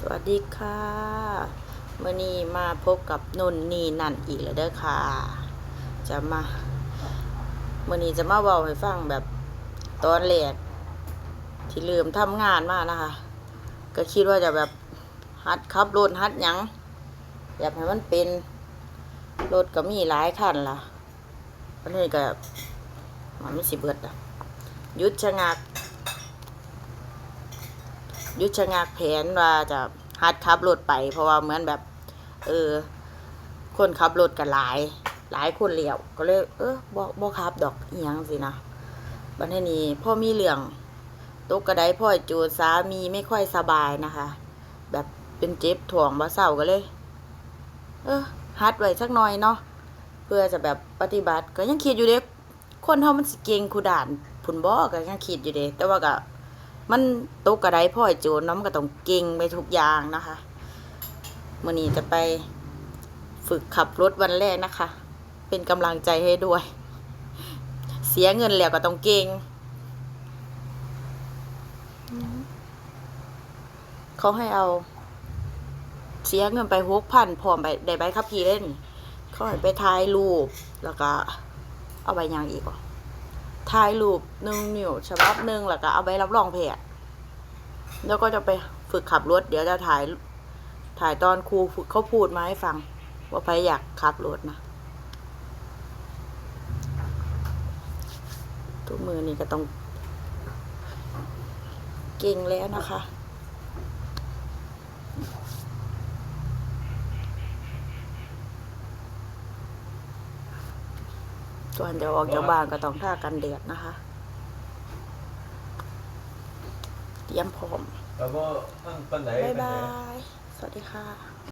สวัสดีค่ะเมื่อนี้มาพบกับนุ่นนี่นั่นอีกแล้วเด้อค่ะ จะมาเมื่อนี้จะมาบอกให้ฟังแบบตอนแรกที่ลืมทำงานมานะคะ ก็คิดว่าจะแบบฮัดขับรถฮัดหยังอยากให้มันเป็นรถก็มีหลายคันล่ะวันนี้ก็มันไม่สิเบิดอะหยุดชะงัก ยุดชะงักแผนว่าจะหัดขับรถไป เพราะว่าเหมือนแบบ เออ คนขับรถกันหลาย หลายคนเลี้ยวก็เลย เออบ่บ่ขับดอกอีหยังสินะบัดนี้พ่อมีเรื่องตกกระไดพ่อจูดสามีไม่ค่อยสบายนะคะ แบบเป็นเจ็บถ่วงบ่เศร้าก็เลย เออฮัดไว้สักหน่อยเนาะเพื่อจะแบบปฏิบัติก็ยังคิดอยู่เด็กคนเฮามันสิเก่งคูด่านผุนบ่ก็ยังคิดอยู่เด้แต่ว่าก็ มันตกกระไดพ่อยโจรน้ำก็ต้องเก่งไปทุกอย่างนะคะมื่อนี้จะไปฝึกขับรถวันแรกนะคะ เป็นกำลังใจให้ด้วย เสียเงินแล้วก็ต้องเก่งเขาให้เอา เสียเงินไปหกพันพร้อมไปได้ใบขับขี่เล่น เขาให้ไปถ่ายรูปแล้วก็ เอาใบยางอีกอะ ถ่ายรูปหนึ่งนิ้วฉบับหนึ่งแล้วก็เอาไว้รับรองแพทย์แล้วก็จะไปฝึกขับรถ เดี๋ยวจะถ่ายถ่ายตอนครูฝึกเขาพูดมาให้ฟัง ว่าใครอยากขับรถนะทุกมือนี่ก็ต้องเก่งแล้วนะคะ ส่วนจะออกจากบ้านก็ต้องท่ากันแดดนะคะ เตรียมพร้อม แล้วก็ตั้งปันไหนบ๊ายปันไหนบาย สวัสดีค่ะ